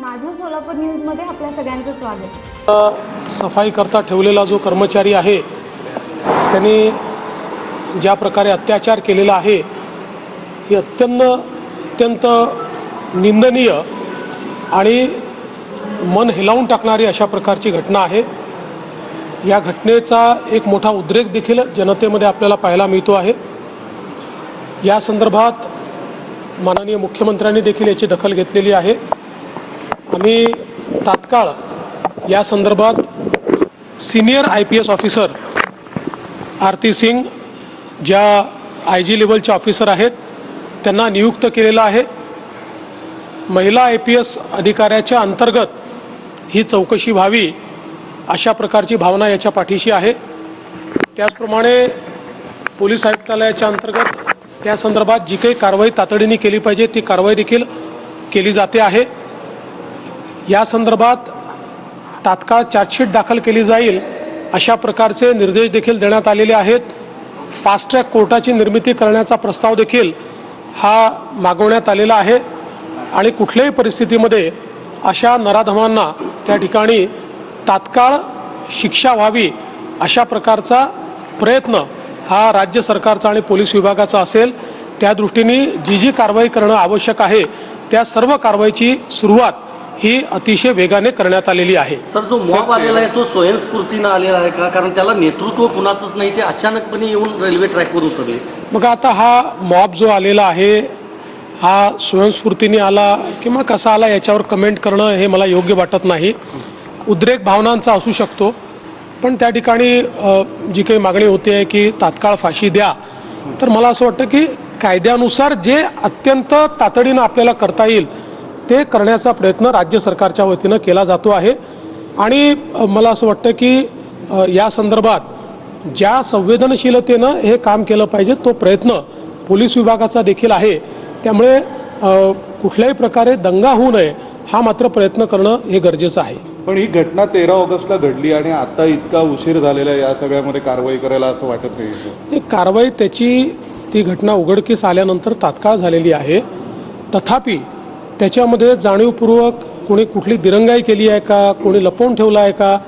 सोलापूर न्यूजमध्ये आपल्या सगळ्यांचं स्वागत. सफाई करता ठेवलेला जो कर्मचारी आहे त्यांनी ज्या प्रकारे अत्याचार केलेला आहे ही अत्यंत अत्यंत निंदनीय आणि मन हिलावून टाकणारी अशा प्रकारची घटना आहे. या घटनेचा एक मोठा उद्रेक देखील जनतेमध्ये आपल्याला पाहायला मिळतो आहे. या संदर्भात माननीय मुख्यमंत्र्यांनी देखील याची दखल घेतलेली आहे. आम्ही तात्काळ या संदर्भात senior I P S officer Aarti Singh ज्या आय जी लेवलचे ऑफिसर आहेत त्यांना नियुक्त केलेलं आहे. महिला आय पी एस अधिकाऱ्याच्या अंतर्गत ही चौकशी व्हावी अशा प्रकारची भावना याच्या पाठीशी आहे. त्याचप्रमाणे पोलीस आयुक्तालयाच्या अंतर्गत त्या संदर्भात जी काही कारवाई तातडीने केली पाहिजे ती कारवाई देखील केली जाते आहे. या संदर्भात तात्काळ चार्जशीट दाखल केली जाईल अशा प्रकारचे निर्देश देखील देण्यात आलेले आहेत. फास्ट ट्रॅक कोर्टाची निर्मिती करण्याचा प्रस्ताव देखील हा मागवण्यात आलेला आहे आणि कुठल्याही परिस्थितीमध्ये अशा नराधमांना त्या ठिकाणी तात्काळ शिक्षा व्हावी अशा प्रकारचा प्रयत्न हा राज्य सरकारचा आणि पोलीस विभागाचा असेल. त्या दृष्टीने जी जी कारवाई करणं आवश्यक आहे त्या सर्व कारवाईची सुरुवात ही अतिशय वेगाने करण्यात आलेली आहे. सर जो मॉब आलेला आहे तो स्वयंस्फूर्तीनं आलेला आहे का? कारण त्याला नेतृत्व कुणाचंच नाही ते अचानकपणे येऊन रेल्वे ट्रॅकवर उतरले. मग आता हा मॉब जो आलेला आहे हा स्वयंस्फूर्तीने आला किंवा कसा आला याच्यावर कमेंट करणं हे मला योग्य वाटत नाही. उद्रेक भावनांचा असू शकतो पण त्या ठिकाणी जी काही मागणी होते आहे की तात्काळ फाशी द्या तर मला असं वाटतं की कायद्यानुसार जे अत्यंत तातडीनं आपल्याला करता येईल ते करण्याचा प्रयत्न राज्य सरकारच्या वतीनं केला जातो आहे. आणि मला असं वाटतं की या संदर्भात ज्या संवेदनशीलतेनं हे काम केलं पाहिजे तो प्रयत्न पोलीस विभागाचा देखील आहे. त्यामुळे कुठल्याही प्रकारे दंगा होऊ नये हा मात्र प्रयत्न करणं हे गरजेचं आहे. पण ही घटना तेरा ऑगस्टला घडली आणि आता इतका उशीर झालेला या सगळ्यामध्ये कारवाई करायला असं वाटत नाही ही कारवाई त्याची ती घटना उघडकीस आल्यानंतर तात्काळ झालेली आहे. तथापि त्याच्यामध्ये जाणीवपूर्वक कोणी कुठली दिरंगाई केली आहे का कोणी लपवून ठेवलं आहे का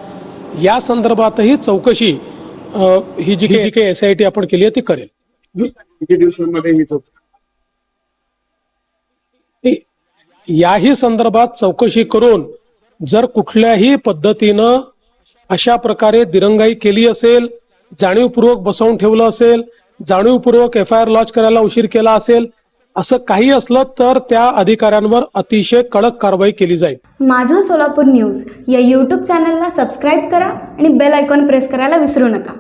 या संदर्भातही चौकशी ही जी जी काही एस आय टी आपण केली आहे ती करेल. किती दिवसांमध्ये ही चौक याही संदर्भात चौकशी करून जर कुठल्याही पद्धतीनं अशा प्रकारे दिरंगाई केली असेल जाणीवपूर्वक बसवून ठेवलं असेल जाणीवपूर्वक एफ आय आर लॉन्च करायला उशीर केला असेल असं काही असलं तर त्या अधिकाऱ्यांवर अतिशय कडक कारवाई केली जाईल. माझं सोलापूर न्यूज या यूट्यूब चॅनलला सबस्क्राईब करा आणि बेल आयकॉन प्रेस करायला विसरू नका.